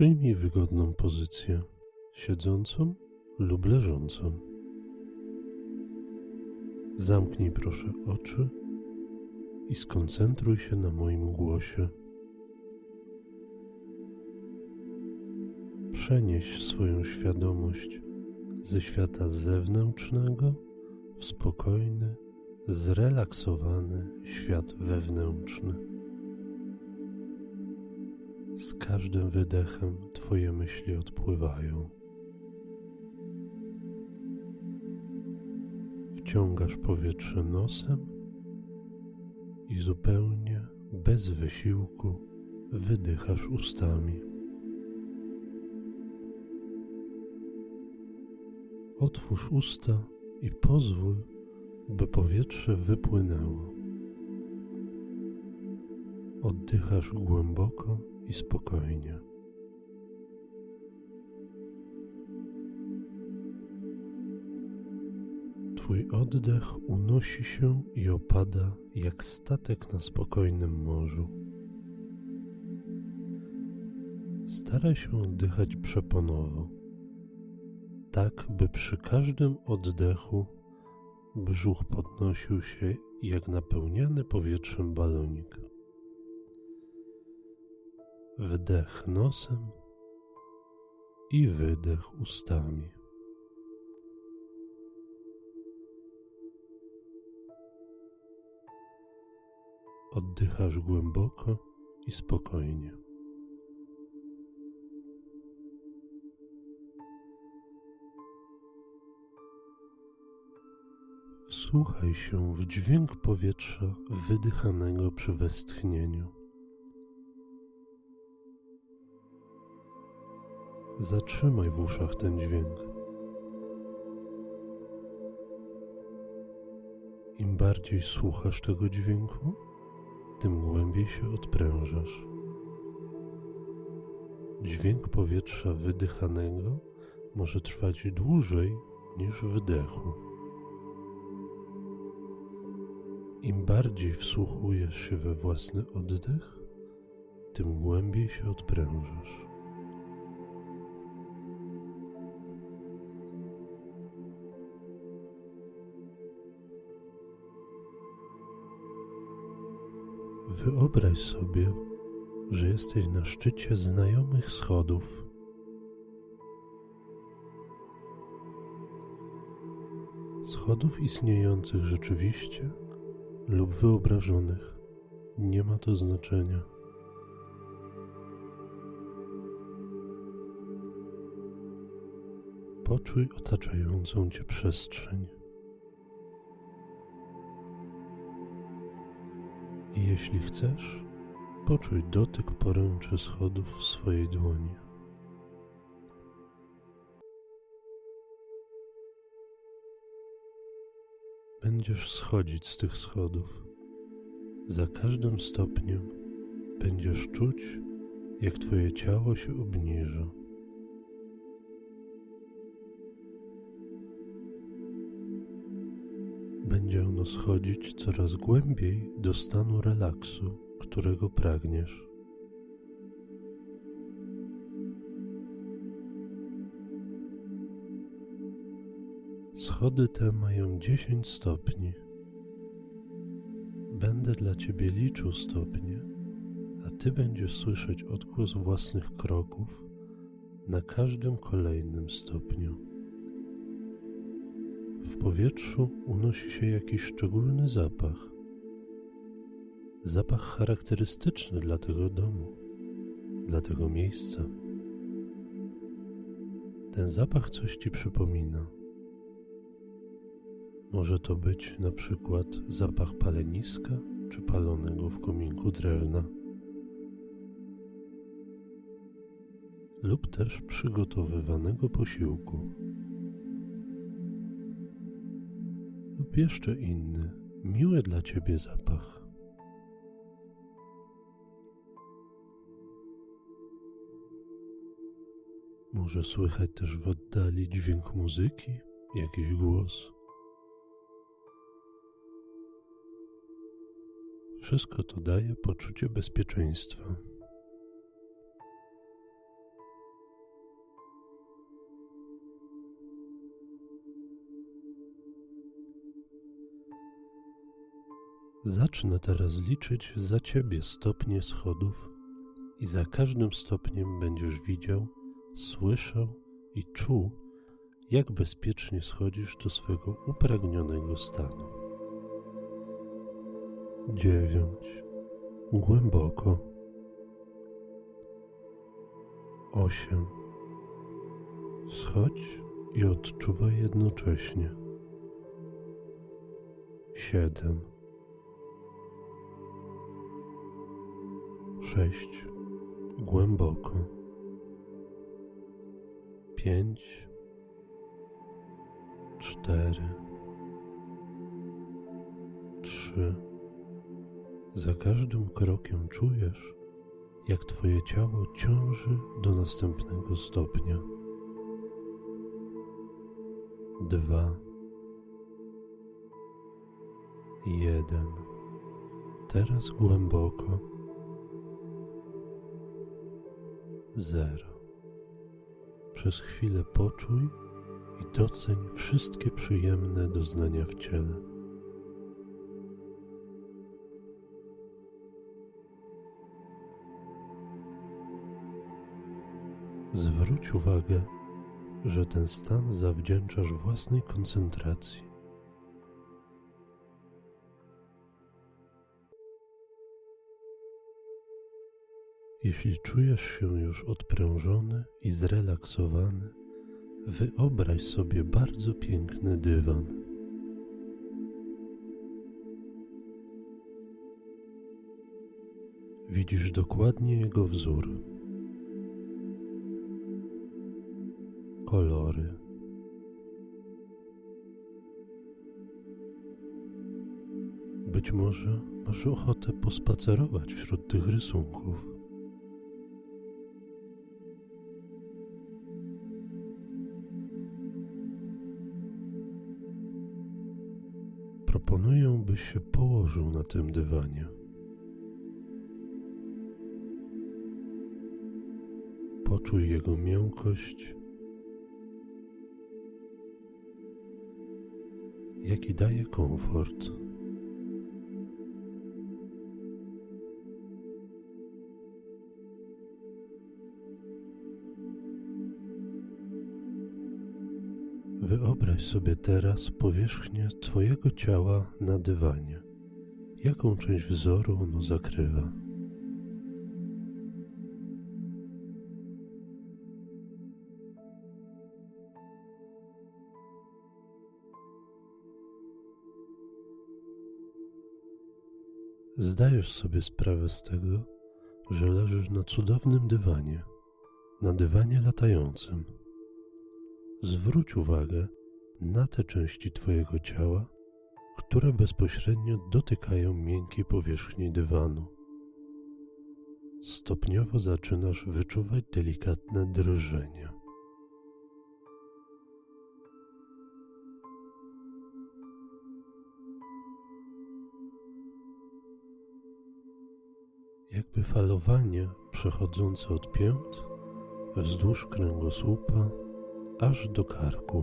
Przyjmij wygodną pozycję, siedzącą lub leżącą. Zamknij proszę oczy i skoncentruj się na moim głosie. Przenieś swoją świadomość ze świata zewnętrznego w spokojny, zrelaksowany świat wewnętrzny. Z każdym wydechem Twoje myśli odpływają. Wciągasz powietrze nosem i zupełnie bez wysiłku wydychasz ustami. Otwórz usta i pozwól, by powietrze wypłynęło. Oddychasz głęboko i spokojnie. Twój oddech unosi się i opada jak statek na spokojnym morzu. Staraj się oddychać przeponowo, tak by przy każdym oddechu brzuch podnosił się jak napełniany powietrzem balonik. Wdech nosem i wydech ustami. Oddychasz głęboko i spokojnie. Wsłuchaj się w dźwięk powietrza wydychanego przy westchnieniu. Zatrzymaj w uszach ten dźwięk. Im bardziej słuchasz tego dźwięku, tym głębiej się odprężasz. Dźwięk powietrza wydychanego może trwać dłużej niż wdechu. Im bardziej wsłuchujesz się we własny oddech, tym głębiej się odprężasz. Wyobraź sobie, że jesteś na szczycie znajomych schodów. Schodów istniejących rzeczywiście lub wyobrażonych, nie ma to znaczenia. Poczuj otaczającą cię przestrzeń. Jeśli chcesz, poczuj dotyk poręczy schodów w swojej dłoni. Będziesz schodzić z tych schodów. Za każdym stopniem będziesz czuć, jak Twoje ciało się obniża. Będzie ono schodzić coraz głębiej do stanu relaksu, którego pragniesz. Schody te mają 10 stopni. Będę dla Ciebie liczył stopnie, a Ty będziesz słyszeć odgłos własnych kroków na każdym kolejnym stopniu. Powietrzu unosi się jakiś szczególny zapach. Zapach charakterystyczny dla tego domu, dla tego miejsca. Ten zapach coś ci przypomina. Może to być na przykład zapach paleniska czy palonego w kominku drewna, lub też przygotowywanego posiłku. Lub jeszcze inny, miły dla ciebie zapach. Może słychać też w oddali dźwięk muzyki, jakiś głos. Wszystko to daje poczucie bezpieczeństwa. Zacznę teraz liczyć za ciebie stopnie schodów i za każdym stopniem będziesz widział, słyszał i czuł, jak bezpiecznie schodzisz do swego upragnionego stanu. Dziewięć. Głęboko. Osiem. Schodź i odczuwaj jednocześnie. Siedem. Sześć. Głęboko. Pięć. Cztery. Trzy. Za każdym krokiem czujesz, jak Twoje ciało ciąży do następnego stopnia. Dwa. Jeden. Teraz głęboko. Zero. Przez chwilę poczuj i doceń wszystkie przyjemne doznania w ciele. Zwróć uwagę, że ten stan zawdzięczasz własnej koncentracji. Jeśli czujesz się już odprężony i zrelaksowany, wyobraź sobie bardzo piękny dywan. Widzisz dokładnie jego wzór. Kolory. Być może masz ochotę pospacerować wśród tych rysunków. Proponuję, byś się położył na tym dywanie. Poczuj jego miękkość, jaki daje komfort. Wyobraź sobie teraz powierzchnię Twojego ciała na dywanie. Jaką część wzoru ono zakrywa? Zdajesz sobie sprawę z tego, że leżysz na cudownym dywanie, na dywanie latającym. Zwróć uwagę na te części Twojego ciała, które bezpośrednio dotykają miękkiej powierzchni dywanu. Stopniowo zaczynasz wyczuwać delikatne drżenie. Jakby falowanie przechodzące od pięt wzdłuż kręgosłupa aż do karku.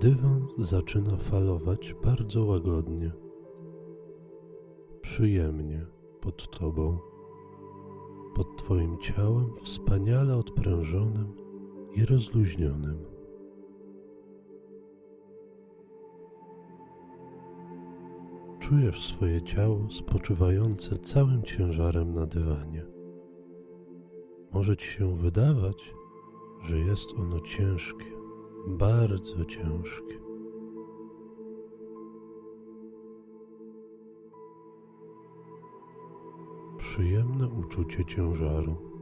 Dywan zaczyna falować bardzo łagodnie, przyjemnie pod tobą, pod twoim ciałem wspaniale odprężonym i rozluźnionym. Czujesz swoje ciało spoczywające całym ciężarem na dywanie. Może ci się wydawać, że jest ono ciężkie, bardzo ciężkie. Przyjemne uczucie ciężaru.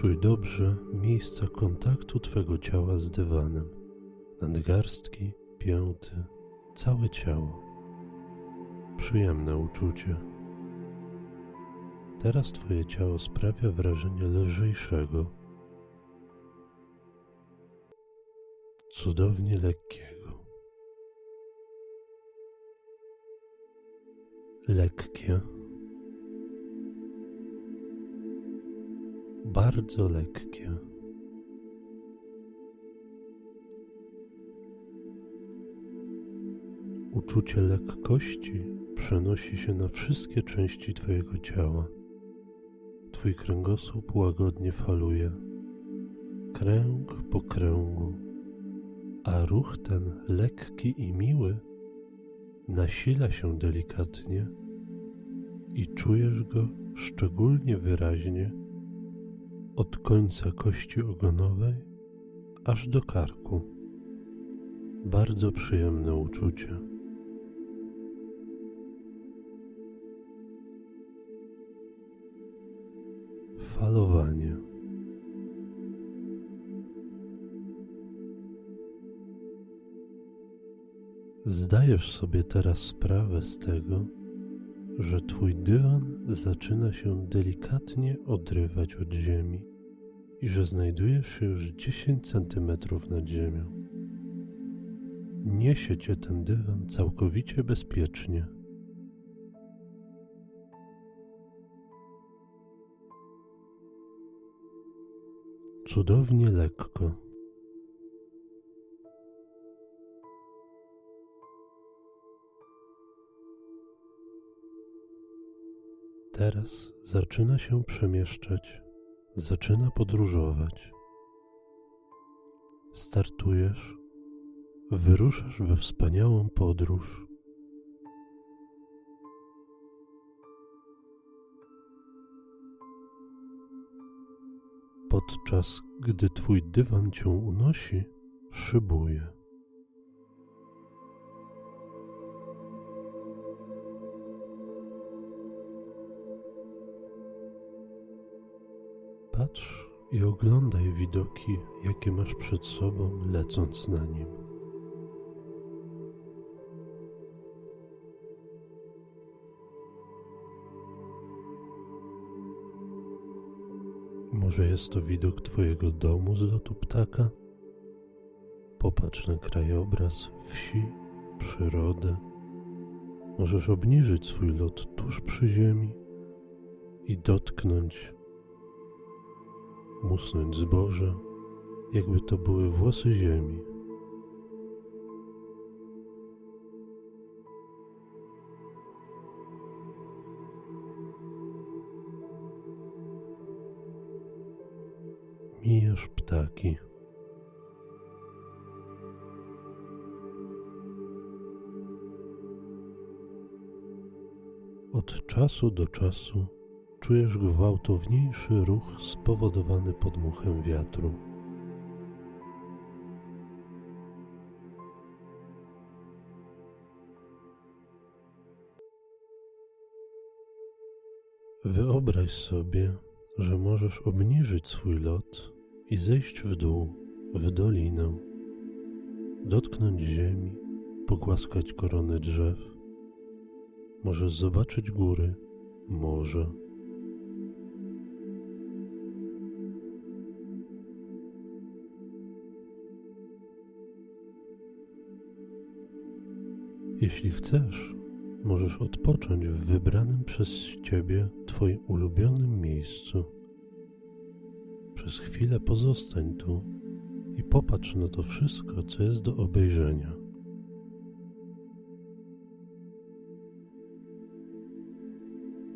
Poczuj dobrze miejsca kontaktu Twego ciała z dywanem, nadgarstki, pięty, całe ciało. Przyjemne uczucie. Teraz Twoje ciało sprawia wrażenie lżejszego, cudownie lekkiego. Lekkie, bardzo lekkie. Uczucie lekkości przenosi się na wszystkie części Twojego ciała. Twój kręgosłup łagodnie faluje, kręg po kręgu, a ruch ten lekki i miły nasila się delikatnie i czujesz go szczególnie wyraźnie od końca kości ogonowej aż do karku. Bardzo przyjemne uczucie. Falowanie. Zdajesz sobie teraz sprawę z tego, że twój dywan zaczyna się delikatnie odrywać od ziemi i że znajdujesz się już 10 centymetrów nad ziemią. Niesie cię ten dywan całkowicie bezpiecznie. Cudownie lekko. Teraz zaczyna się przemieszczać, zaczyna podróżować. Startujesz, wyruszasz we wspaniałą podróż. Podczas gdy twój dywan cię unosi, szybuje. Patrz i oglądaj widoki, jakie masz przed sobą, lecąc na nim. Może jest to widok Twojego domu z lotu ptaka? Popatrz na krajobraz wsi, przyrodę. Możesz obniżyć swój lot tuż przy ziemi i dotknąć musnąć zboże, jakby to były włosy ziemi. Mijasz ptaki. Od czasu do czasu czujesz gwałtowniejszy ruch spowodowany podmuchem wiatru. Wyobraź sobie, że możesz obniżyć swój lot i zejść w dół, w dolinę, dotknąć ziemi, pogłaskać korony drzew. Możesz zobaczyć góry, morze Jeśli chcesz, możesz odpocząć w wybranym przez Ciebie Twoim ulubionym miejscu. Przez chwilę pozostań tu i popatrz na to wszystko, co jest do obejrzenia.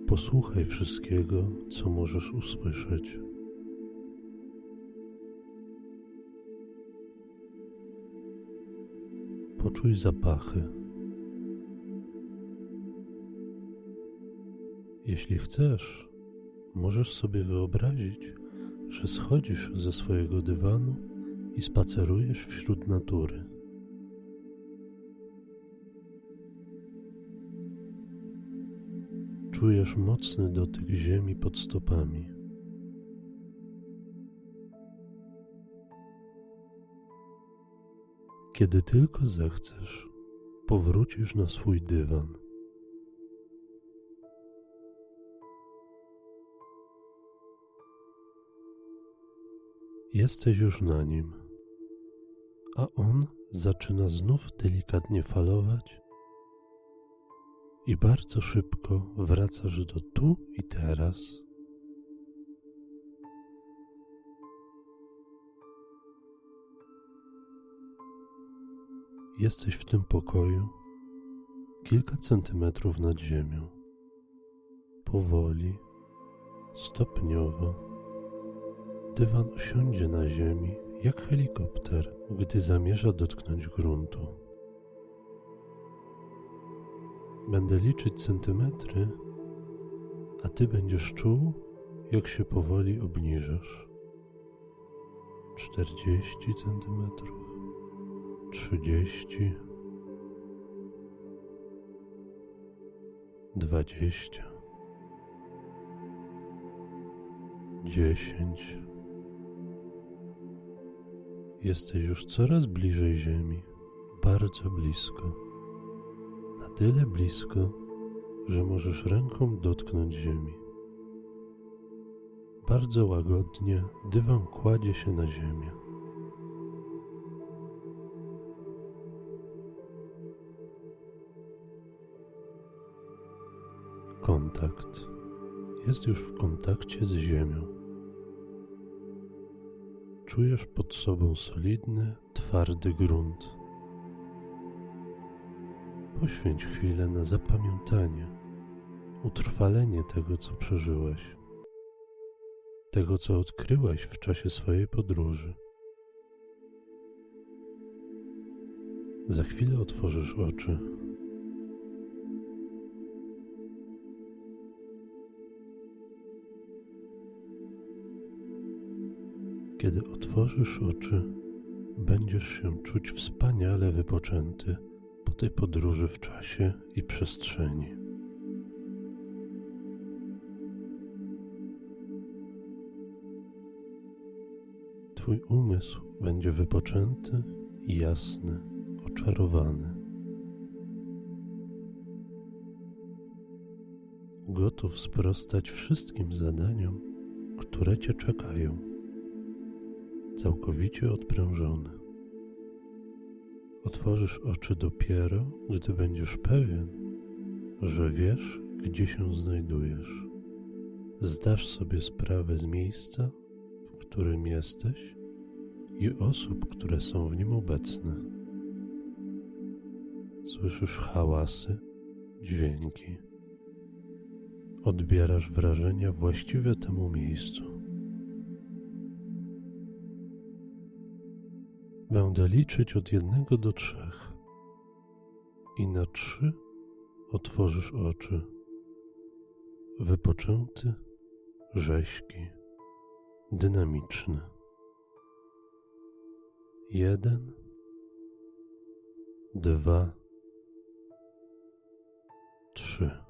Posłuchaj wszystkiego, co możesz usłyszeć. Poczuj zapachy. Jeśli chcesz, możesz sobie wyobrazić, że schodzisz ze swojego dywanu i spacerujesz wśród natury. Czujesz mocny dotyk ziemi pod stopami. Kiedy tylko zechcesz, powrócisz na swój dywan. Jesteś już na nim, a on zaczyna znów delikatnie falować i bardzo szybko wracasz do tu i teraz. Jesteś w tym pokoju, kilka centymetrów nad ziemią. Powoli, stopniowo dywan osiądzie na ziemi jak helikopter, gdy zamierza dotknąć gruntu. Będę liczyć centymetry, a ty będziesz czuł, jak się powoli obniżasz. 40 centymetrów, 30, 20, 10. Jesteś już coraz bliżej Ziemi, bardzo blisko. Na tyle blisko, że możesz ręką dotknąć Ziemi. Bardzo łagodnie dywan kładzie się na ziemię. Kontakt. Jest już w kontakcie z ziemią. Czujesz pod sobą solidny, twardy grunt. Poświęć chwilę na zapamiętanie, utrwalenie tego, co przeżyłeś tego, co odkryłaś w czasie swojej podróży. Za chwilę otworzysz oczy. Kiedy otworzysz oczy, będziesz się czuć wspaniale wypoczęty po tej podróży w czasie i przestrzeni. Twój umysł będzie wypoczęty, jasny, oczarowany. Gotów sprostać wszystkim zadaniom, które Cię czekają. Całkowicie odprężony. Otworzysz oczy dopiero, gdy będziesz pewien, że wiesz, gdzie się znajdujesz. Zdasz sobie sprawę z miejsca, w którym jesteś i osób, które są w nim obecne. Słyszysz hałasy, dźwięki. Odbierasz wrażenia właściwe temu miejscu. Będę liczyć od jednego do trzech i na trzy otworzysz oczy. Wypoczęty, rześki, dynamiczny. Jeden, dwa, trzy.